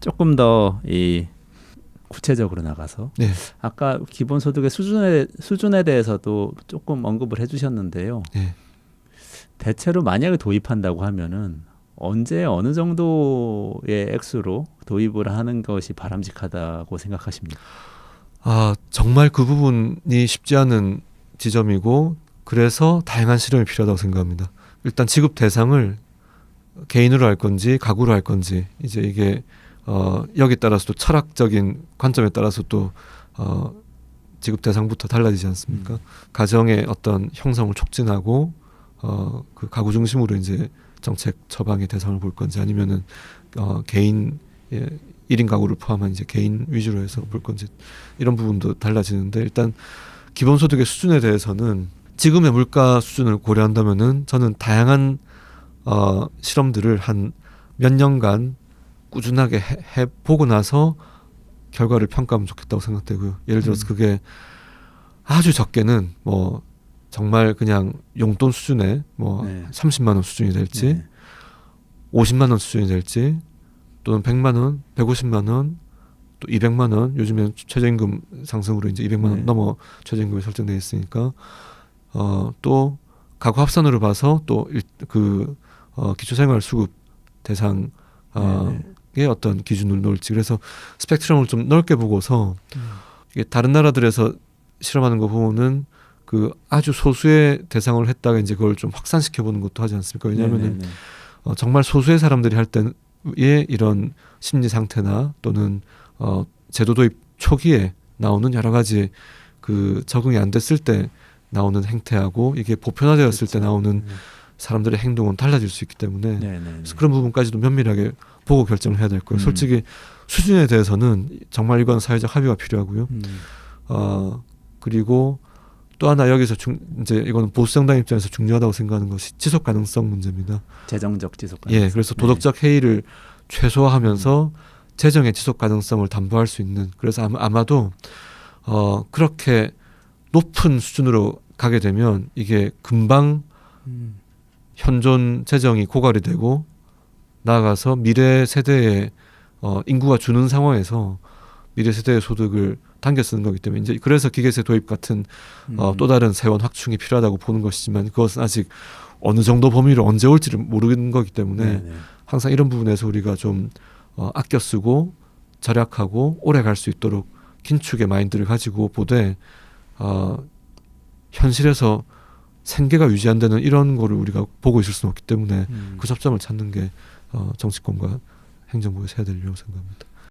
조금 더 이 구체적으로 나가서 네. 아까 기본소득의 수준에 수준에 대해서도 조금 언급을 해주셨는데요. 네. 대체로 만약에 도입한다고 하면은 언제 어느 정도의 액수로 도입을 하는 것이 바람직하다고 생각하십니까? 아 정말 그 부분이 쉽지 않은 지점이고 그래서 다양한 실험이 필요하다고 생각합니다. 일단 지급 대상을 개인으로 할 건지 가구로 할 건지 이제 이게 어 여기 따라서도 철학적인 관점에 따라서 또 어, 지급 대상부터 달라지지 않습니까? 음. 가정의 어떤 형성을 촉진하고 어 그 가구 중심으로 이제 정책 처방의 대상을 볼 건지 아니면은 어 개인 예, 1인 가구를 포함한 이제 개인 위주로 해서 볼 건지 이런 부분도 달라지는데 일단 기본소득의 수준에 대해서는 지금의 물가 수준을 고려한다면은 저는 다양한 어 실험들을 한 몇 년간 꾸준하게 해, 해 보고 나서 결과를 평가하면 좋겠다고 생각되고요. 예를 들어서 음. 그게 아주 적게는 뭐 정말 그냥 용돈 수준의 뭐 네. 30만 원 수준이 될지 네. 50만 원 수준이 될지 또는 100만 원, 150만 원, 또 200만 원 요즘엔 최저임금 상승으로 이제 200만 원 네. 넘어 최저임금이 설정돼 있으니까 어또 가구 합산으로 봐서 또 그 어, 기초생활 수급 대상 어, 네, 의 어떤 기준을 놓을지 그래서 스펙트럼을 좀 넓게 보고서 음. 이게 다른 나라들에서 실험하는 거 보면은 그 아주 소수의 대상을 했다가 이제 그걸 좀 확산시켜 보는 것도 하지 않습니까? 왜냐하면은 네, 네, 네. 어, 정말 소수의 사람들이 할 때의 이런 심리 상태나 또는 어, 제도 도입 초기에 나오는 여러 가지 그 적응이 안 됐을 때 나오는 행태하고 이게 보편화되었을 때 그렇죠. 나오는 네. 사람들의 행동은 달라질 수 있기 때문에 네, 네, 네. 그래서 그런 부분까지도 면밀하게 보고 결정을 해야 될 거예요. 음. 솔직히 수준에 대해서는 정말 이건 사회적 합의가 필요하고요. 음. 어 그리고 또 하나 여기서 중, 이제 이거는 보수 정당 입장에서 중요하다고 생각하는 것이 지속 가능성 문제입니다. 재정적 지속 가능. 예, 그래서 네. 도덕적 해이를 최소화하면서 재정의 지속 가능성을 담보할 수 있는 그래서 아마, 아마 도 어 그렇게 높은 수준으로 가게 되면 이게 금방 음. 현존 재정이 고갈이 되고 나아가서 미래 세대의 어, 인구가 주는 상황에서 미래 세대의 소득을 당겨 쓰는 거기 때문에 이제 그래서 기계세 도입 같은 어, 음. 또 다른 세원 확충이 필요하다고 보는 것이지만 그것은 아직 어느 정도 범위로 언제 올지를 모르는 거기 때문에 네, 네. 항상 이런 부분에서 우리가 좀 어, 아껴 쓰고 절약하고 오래 갈 수 있도록 긴축의 마인드를 가지고 보되 어, 현실에서 생계가 유지 안 되는 이런 거를 우리가 보고 있을 수는 없기 때문에 음. 그 접점을 찾는 게 어, 정치권과 행정부에서 해야 될 일이라고 생각합니다.